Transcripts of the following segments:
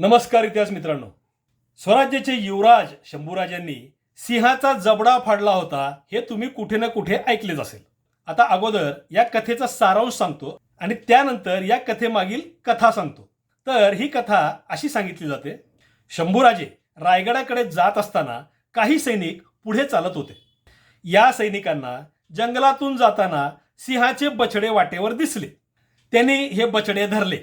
नमस्कार इतिहास मित्रांनो. स्वराज्याचे युवराज शंभूराजांनी सिंहाचा जबडा फाडला होता हे तुम्ही कुठे ना कुठे ऐकलेच असेल. आता अगोदर या कथेचा सारांश सांगतो आणि त्यानंतर या कथेमागील कथा सांगतो. तर ही कथा अशी सांगितली जाते. शंभूराजे रायगडाकडे जात असताना काही सैनिक पुढे चालत होते. या सैनिकांना जंगलातून जाताना सिंहाचे बछडे वाटेवर दिसले. त्यांनी हे बछडे धरले.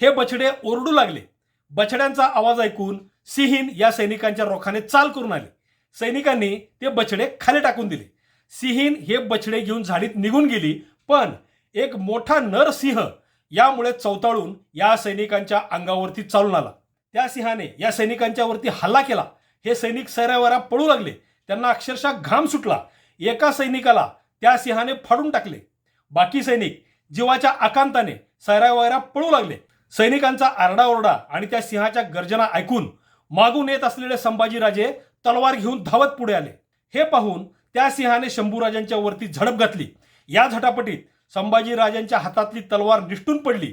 हे बछडे ओरडू लागले. बछड्यांचा आवाज ऐकून सिहीन या सैनिकांच्या रोखाने चाल करून आले. सैनिकांनी ते बछडे खाली टाकून दिले. सिंहीण हे बछडे घेऊन झाडीत निघून गेली पण एक मोठा नर सिंह यामुळे चौताळून या सैनिकांच्या अंगावरती चालून आला. त्या सिंहाने या सैनिकांच्या वरती हल्ला केला. हे सैनिक सैरावरा पळू लागले. त्यांना अक्षरशः घाम सुटला. एका सैनिकाला त्या सिंहाने फाडून टाकले. बाकी सैनिक जीवाच्या आकांताने सैरावैरा पळू लागले. सैनिकांचा आरडाओरडा आणि त्या सिंहाच्या गर्जना ऐकून मागून येत असलेले संभाजीराजे तलवार घेऊन धावत पुढे आले. हे पाहून त्या सिंहाने शंभूराजांच्या वरती झडप घातली. या झटापटीत संभाजीराजांच्या हातातली तलवार निष्ठून पडली.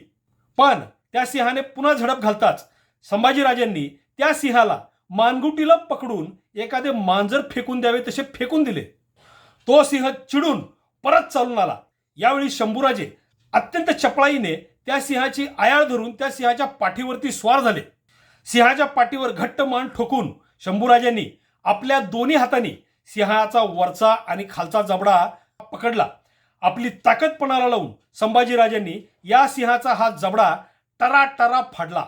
पण त्या सिंहाने पुन्हा झडप घालताच संभाजीराजांनी त्या सिंहाला मानगुटीला पकडून एखादे मांजर फेकून द्यावे तसे फेकून दिले. तो सिंह चिडून परत चालून आला. यावेळी शंभूराजे अत्यंत चपळाईने त्या सिंहाची आयाळ धरून त्या सिंहाच्या पाठीवरती स्वार झाले. सिंहाच्या पाठीवर घट्ट मान ठोकून शंभूराजांनी आपल्या दोन्ही हातांनी सिंहाचा वरचा आणि खालचा जबडा पकडला. आपली ताकद पणाला लावून संभाजीराजांनी या सिंहाचा हा जबडा टरा टरा फाडला.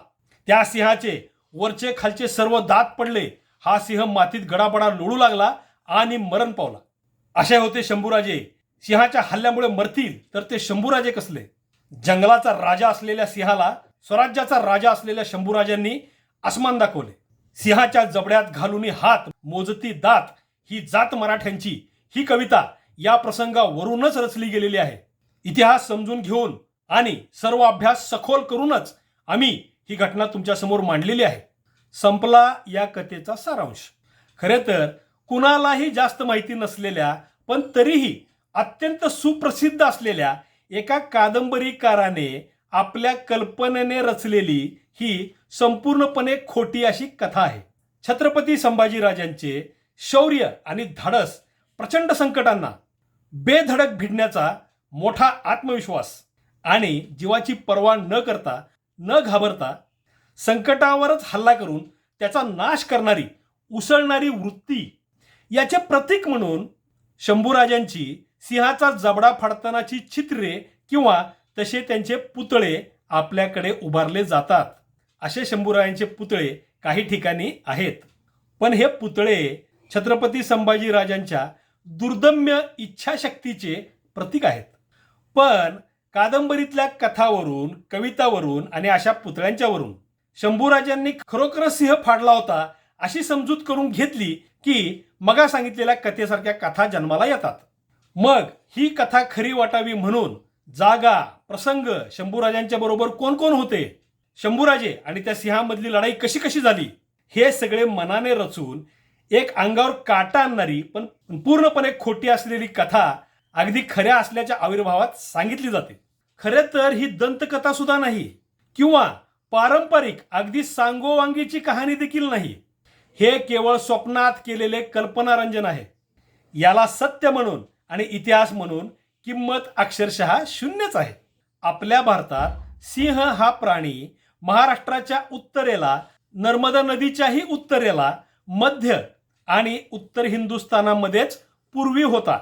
त्या सिंहाचे वरचे खालचे सर्व दात पडले. हा सिंह मातीत गडाबडा लोळू लागला आणि मरण पावला. असे होते शंभूराजे. सिंहाच्या हल्ल्यामुळे मरतील तर ते शंभूराजे कसले? जंगलाचा राजा असलेल्या सिंहाला स्वराज्याचा राजा असलेल्या शंभूराजांनी आसमान दाखवले. सिंहाच्या जबड्यात घालून हात मोजती दात ही जात मराठ्यांची. ही कविता या प्रसंगावरूनच रचली गेलेली आहे. इतिहास समजून घेऊन आणि सर्व अभ्यास सखोल करूनच आम्ही ही घटना तुमच्यासमोर मांडलेली आहे. संपला या कथेचा सारांश. खरे तर कुणालाही जास्त माहिती नसलेल्या पण तरीही अत्यंत सुप्रसिद्ध असलेल्या एका कादंबरीकाराने आपल्या कल्पनेने रचलेली ही संपूर्णपणे खोटी अशी कथा आहे. छत्रपती संभाजीराजांचे शौर्य आणि धाडस प्रचंड संकटांना बेधडक भिडण्याचा मोठा आत्मविश्वास आणि जीवाची पर्वा न करता न घाबरता संकटावरच हल्ला करून त्याचा नाश करणारी उसळणारी वृत्ती याचे प्रतीक म्हणून शंभूराजांची सिंहाचा जबडा फाडतानाची चित्रे किंवा तसे त्यांचे पुतळे आपल्याकडे उभारले जातात. असे शंभूरायांचे पुतळे काही ठिकाणी आहेत. पण हे पुतळे छत्रपती संभाजीराजांच्या दुर्दम्य इच्छाशक्तीचे प्रतीक आहेत. पण कादंबरीतल्या कथावरून कवितावरून आणि अशा पुतळ्यांच्यावरून शंभूराजांनी खरोखरच सिंह फाडला होता अशी समजूत करून घेतली की मगा सांगितलेल्या कथेसारख्या कथा जन्माला येतात. मग ही कथा खरी वाटावी म्हणून जागा प्रसंग शंभूराजांच्या बरोबर कोण कोण होते? शंभूराजे आणि त्या सिंहामधली लढाई कशी कशी झाली? हे सगळे मनाने रचून एक अंगावर काटा आणणारी पण पूर्णपणे खोटी असलेली कथा अगदी खऱ्या असल्याच्या आविर्भावात सांगितली जाते. खरे तर ही दंतकथा सुद्धा नाही किंवा पारंपरिक अगदी सांगोवांगीची कहाणी देखील नाही. हे केवळ स्वप्नात केलेले कल्पनारंजन आहे. याला सत्य म्हणून आणि इतिहास म्हणून किंमत अक्षरशः शून्यच आहे. आपल्या भारतात सिंह हा प्राणी महाराष्ट्राच्या उत्तरेला नर्मदा नदीच्याही उत्तरेला मध्य आणि उत्तर हिंदुस्थानामध्येच पूर्वी होता.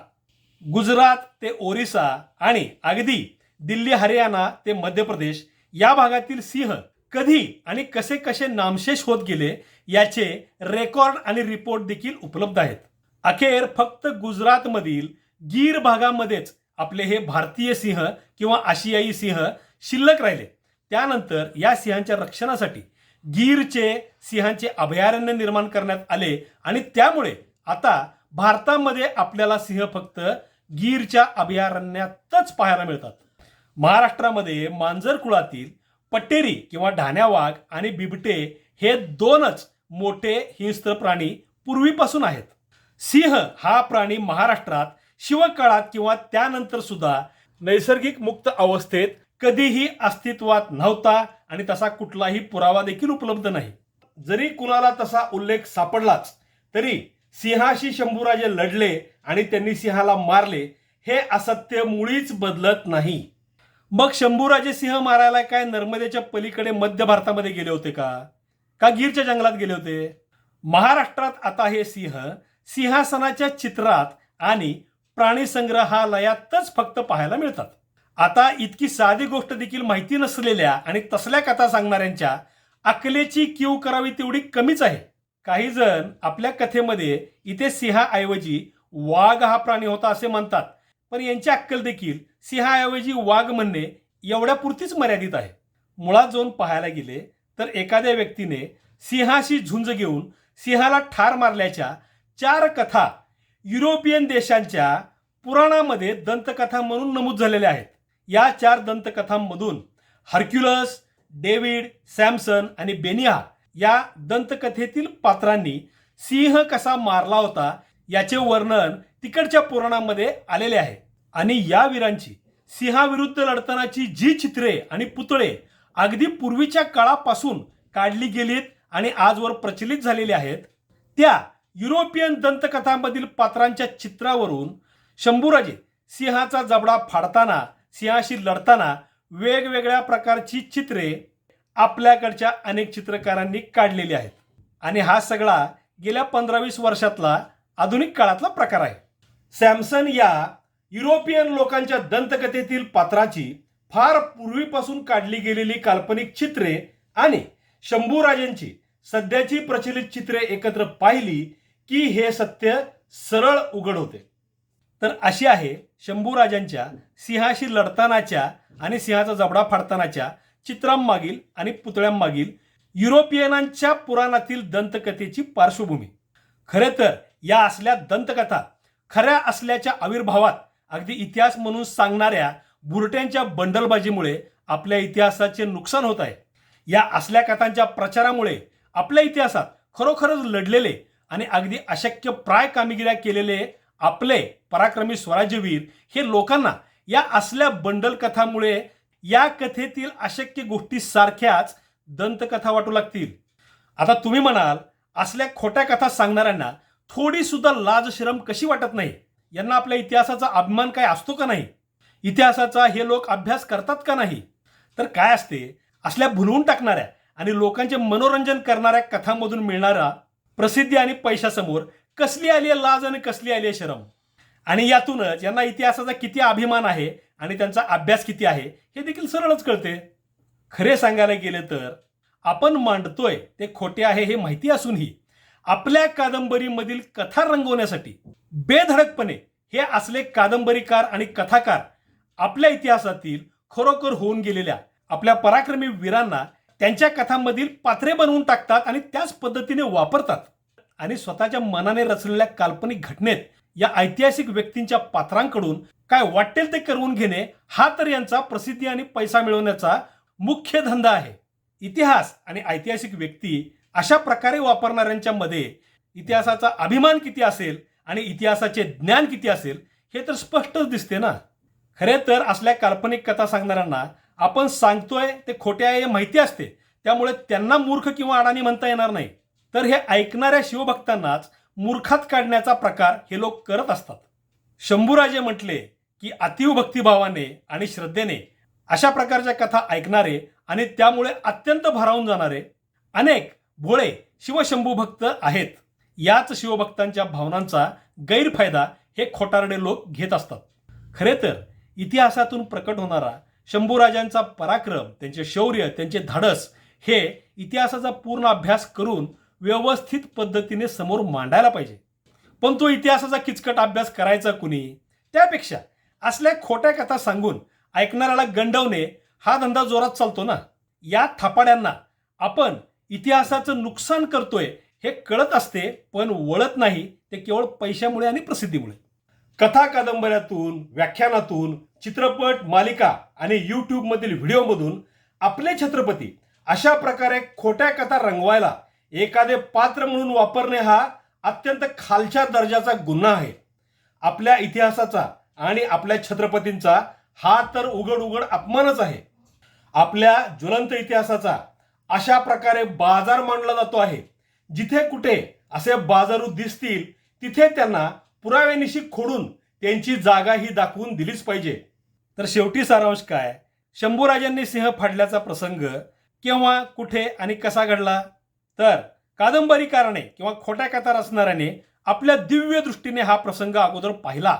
गुजरात ते ओरिसा आणि अगदी दिल्ली हरियाणा ते मध्य प्रदेश या भागातील सिंह कधी आणि कसे कसे नामशेष होत गेले याचे रेकॉर्ड आणि रिपोर्ट देखील उपलब्ध आहेत. अखेर फक्त गुजरातमधील गीर भागामध्येच आपले हे भारतीय सिंह किंवा आशियाई सिंह शिल्लक राहिले. त्यानंतर या सिंहांच्या रक्षणासाठी गीरचे सिंहांचे अभयारण्य निर्माण करण्यात आले आणि त्यामुळे आता भारतामध्ये आपल्याला सिंह फक्त गीरच्या अभयारण्यातच पाहायला मिळतात. महाराष्ट्रामध्ये मांजर कुळातील पट्टेरी किंवा ढाण्या वाघ आणि बिबटे हे दोनच मोठे हिंस्त्र प्राणी पूर्वीपासून आहेत. सिंह हा प्राणी महाराष्ट्रात शिवकाळात किंवा त्यानंतर सुद्धा नैसर्गिक मुक्त अवस्थेत कधीही अस्तित्वात नव्हता आणि तसा कुठलाही पुरावा देखील उपलब्ध नाही. जरी कुणाला तसा उल्लेख सापडलाच तरी सिंहाशी शंभूराजे लढले आणि त्यांनी सिंहाला मारले हे असत्य मुळीच बदलत नाही. मग शंभूराजे सिंह मारायला काय नर्मदेच्या पलीकडे मध्य भारतामध्ये गेले होते का? का गीरच्या जंगलात गेले होते? महाराष्ट्रात आता हे सिंह सिंहासनाच्या चित्रात आणि प्राणी संग्रहालयातच फक्त पाहायला मिळतात. आता इतकी साधी गोष्ट देखील माहिती नसलेल्या आणि तसल्या कथा सांगणाऱ्यांच्या अकलेची क्यू करावी तेवढी कमीच आहे. काही जण आपल्या कथेमध्ये इथे सिंहाऐवजी वाघ हा प्राणी होता असे म्हणतात पण यांची अक्कल देखील सिंहाऐवजी वाघ म्हणणे एवढ्यापुरतीच मर्यादित आहे. मुळात जाऊन पाहायला गेले तर एखाद्या व्यक्तीने सिंहाशी झुंज घेऊन सिंहाला ठार मारल्याच्या चार कथा युरोपियन देशांच्या पुराणामध्ये दंतकथा म्हणून नमूद झालेल्या आहेत. या चार दंतकथांमधून हर्क्युलस डेव्हिड सॅमसन आणि बेनिहा या दंतकथेतील पात्रांनी सिंह कसा मारला होता याचे वर्णन तिकडच्या पुराणामध्ये आलेले आहे. आणि या वीरांची सिंहाविरुद्ध लढतानाची जी चित्रे आणि पुतळे अगदी पूर्वीच्या काळापासून काढली गेलीत आणि आजवर प्रचलित झालेली आहेत त्या युरोपियन दंतकथांमधील पात्रांच्या चित्रावरून शंभूराजे सिंहाचा जबडा फाडताना सिंहाशी लढताना वेगवेगळ्या प्रकारची चित्रे आपल्याकडच्या अनेक चित्रकारांनी काढलेली आहेत. आणि हा सगळा गेल्या पंधरा वीस वर्षातला आधुनिक काळातला प्रकार आहे. सॅमसन या युरोपियन लोकांच्या दंतकथेतील पात्राची फार पूर्वीपासून काढली गेलेली काल्पनिक चित्रे आणि शंभूराजेंची सध्याची प्रचलित चित्रे एकत्र पाहिली की हे सत्य सरळ उघड होते तर अशी आहे शंभूराजांच्या सिंहाशी लढतानाच्या आणि सिंहाचा जबडा फाडतानाच्या चित्रांमागील आणि पुतळ्यांमागील युरोपियनांच्या पुराणातील दंतकथेची पार्श्वभूमी. खरे तर या असल्या दंतकथा खऱ्या असल्याच्या आविर्भावात अगदी इतिहास म्हणून सांगणाऱ्या बुरट्यांच्या बंडलबाजीमुळे आपल्या इतिहासाचे नुकसान होत आहे. या असल्या कथांच्या प्रचारामुळे आपल्या इतिहासात खरोखरच लढलेले आणि अगदी अशक्य प्राय कामगिऱ्या केलेले आपले पराक्रमी स्वराज्यवीर हे लोकांना या असल्या बंडल कथामुळे या कथेतील अशक्य गोष्टी सारख्याच दंतकथा वाटू लागतील. आता तुम्ही म्हणाल असल्या खोट्या कथा सांगणाऱ्यांना थोडी सुद्धा लाज शरम कशी वाटत नाही? यांना आपल्या इतिहासाचा अभिमान काय असतो का नाही? इतिहासाचा हे लोक अभ्यास करतात का नाही? तर काय असते? असल्या भुलवून टाकणाऱ्या आणि लोकांचे मनोरंजन करणाऱ्या कथांमधून मिळणारा प्रसिद्धी आणि पैशासमोर कसली आली आहे लाज आणि कसली आली आहे शरम? आणि यातूनच यांना इतिहासाचा किती अभिमान आहे आणि त्यांचा अभ्यास किती आहे हे देखील सरळच कळते. खरे सांगायला गेले तर आपण मांडतोय ते खोटे आहे हे माहिती असूनही आपल्या कादंबरीमधील कथा रंगवण्यासाठी बेधडकपणे हे असले कादंबरीकार आणि कथाकार आपल्या इतिहासातील खरोखर होऊन गेलेल्या आपल्या पराक्रमी वीरांना त्यांच्या कथांमधील पात्रे बनवून टाकतात आणि त्याच पद्धतीने वापरतात. आणि स्वतःच्या मनाने रचलेल्या काल्पनिक घटनेत या ऐतिहासिक व्यक्तींच्या पात्रांकडून काय वाटेल ते करवून घेणे हा तर यांचा प्रसिद्धी आणि पैसा मिळवण्याचा मुख्य धंदा आहे. इतिहास आणि ऐतिहासिक व्यक्ती अशा प्रकारे वापरणाऱ्यांच्या मध्ये इतिहासाचा अभिमान किती असेल आणि इतिहासाचे ज्ञान किती असेल हे तर स्पष्टच दिसते ना? खरे तर असल्या काल्पनिक कथा सांगणाऱ्यांना आपण सांगतोय ते खोटे आहे हे माहिती असते. त्यामुळे त्यांना मूर्ख किंवा अडाणी म्हणता येणार नाही. तर हे ऐकणाऱ्या शिवभक्तांनाच मूर्खात काढण्याचा प्रकार हे लोक करत असतात. शंभूराजे म्हटले की अतीव भक्तिभावाने आणि श्रद्धेने अशा प्रकारच्या कथा ऐकणारे आणि त्यामुळे अत्यंत भारावून जाणारे अनेक भोळे शिवशंभू भक्त आहेत. याच शिवभक्तांच्या भावनांचा गैरफायदा हे खोटारडे लोक घेत असतात. खरे तर इतिहासातून प्रकट होणारा शंभूराजांचा पराक्रम त्यांचे शौर्य त्यांचे धाडस हे इतिहासाचा पूर्ण अभ्यास करून व्यवस्थित पद्धतीने समोर मांडायला पाहिजे. पण तो इतिहासाचा किचकट अभ्यास करायचा कुणी? त्यापेक्षा असल्या खोट्या कथा सांगून ऐकणाऱ्याला गंडवणे हा धंदा जोरात चालतो ना? या थापाड्यांना आपण इतिहासाचं नुकसान करतोय हे कळत असते पण वळत नाही ते केवळ पैशामुळे आणि प्रसिद्धीमुळे. कथा कादंबऱ्यातून व्याख्यानातून चित्रपट मालिका आणि यूट्यूबमधील व्हिडिओमधून आपले छत्रपती अशा प्रकारे खोट्या कथा रंगवायला एखादे पात्र म्हणून वापरणे हा अत्यंत खालच्या दर्जाचा गुन्हा आहे. आपल्या इतिहासाचा आणि आपल्या छत्रपतींचा हा तर उघड उघड अपमानच आहे. आपल्या ज्वलंत इतिहासाचा अशा प्रकारे बाजार मांडला जातो आहे. जिथे कुठे असे बाजारू दिसतील तिथे त्यांना पुराव्यानिशी खोडून त्यांची जागा ही दाखवून दिलीच पाहिजे. तर शेवटी सारांश काय? शंभूराजांनी सिंह फाडल्याचा प्रसंग केव्हा कुठे आणि कसा घडला? तर कादंबरीकाराने किंवा खोट्या कथा रचणाऱ्याने आपल्या दिव्य दृष्टीने हा प्रसंग अगोदर पाहिला.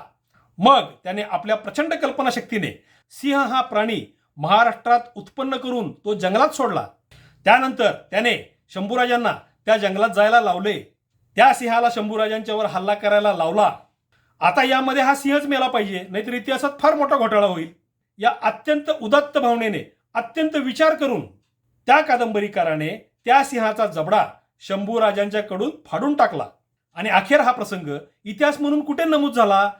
मग त्याने आपल्या प्रचंड कल्पनाशक्तीने सिंह हा प्राणी महाराष्ट्रात उत्पन्न करून तो जंगलात सोडला. त्यानंतर त्याने शंभूराजांना त्या जंगलात जायला लावले. त्या सिंहाला शंभूराजांच्यावर हल्ला करायला लावला. आता यामध्ये हा सिंहच मेला पाहिजे नाहीतर इतिहासात फार मोठा घोटाळा होईल. या अत्यंत उदात्त भावनेने अत्यंत विचार करून त्या कादंबरीकाराने त्या सिंहाचा जबडा शंभू राजांच्या कडून फाडून टाकला. आणि अखेर हा प्रसंग इतिहास म्हणून कुठे नमूद झाला?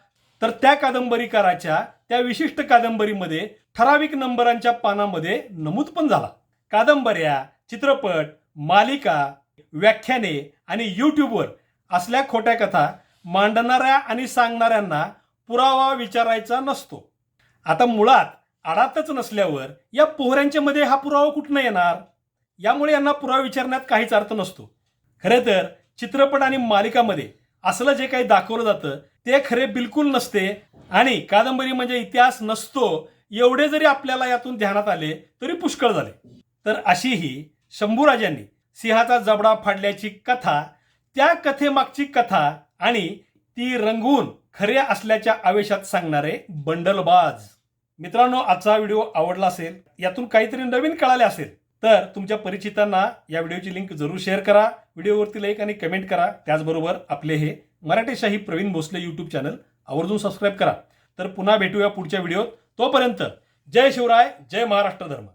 तर त्या कादंबरीकाराच्या त्या विशिष्ट कादंबरीमध्ये ठराविक नंबरांच्या पानामध्ये नमूद पण झाला. कादंबऱ्या चित्रपट मालिका व्याख्याने आणि यूट्यूबवर असल्या खोट्या कथा मांडणाऱ्या आणि सांगणाऱ्यांना पुरावा विचारायचा नसतो. आता मुळात आडातच नसल्यावर या पोहऱ्यांच्या मध्ये हा पुरावा कुठनं येणार? यामुळे यांना पुरावा विचारण्यात काहीच अर्थ नसतो. खरे तर चित्रपट आणि मालिकामध्ये असलं जे काही दाखवलं जातं ते खरे बिलकुल नसते आणि कादंबरी म्हणजे इतिहास नसतो एवढे जरी आपल्याला यातून ध्यानात आले तरी पुष्कळ झाले. तर अशी ही शंभूराजांनी सिंहाचा जबडा फाडल्याची कथा त्या कथेमागची कथा आणि ती रंगवून खऱ्या असल्याच्या आवेशात सांगणारे बंडलबाज. मित्रांनो आजचा व्हिडिओ आवडला असेल यातून काहीतरी नवीन कळाले असेल तर तुमच्या परिचितांना या व्हिडिओची लिंक जरूर शेअर करा व्हिडिओवरती लाईक आणि कमेंट करा. त्याचबरोबर आपले हे मराठीशाही प्रवीण भोसले यूट्यूब चॅनल आवर्जून सबस्क्राईब करा. तर पुन्हा भेटूया पुढच्या व्हिडिओत. तोपर्यंत जय शिवराय जय महाराष्ट्र धर्म.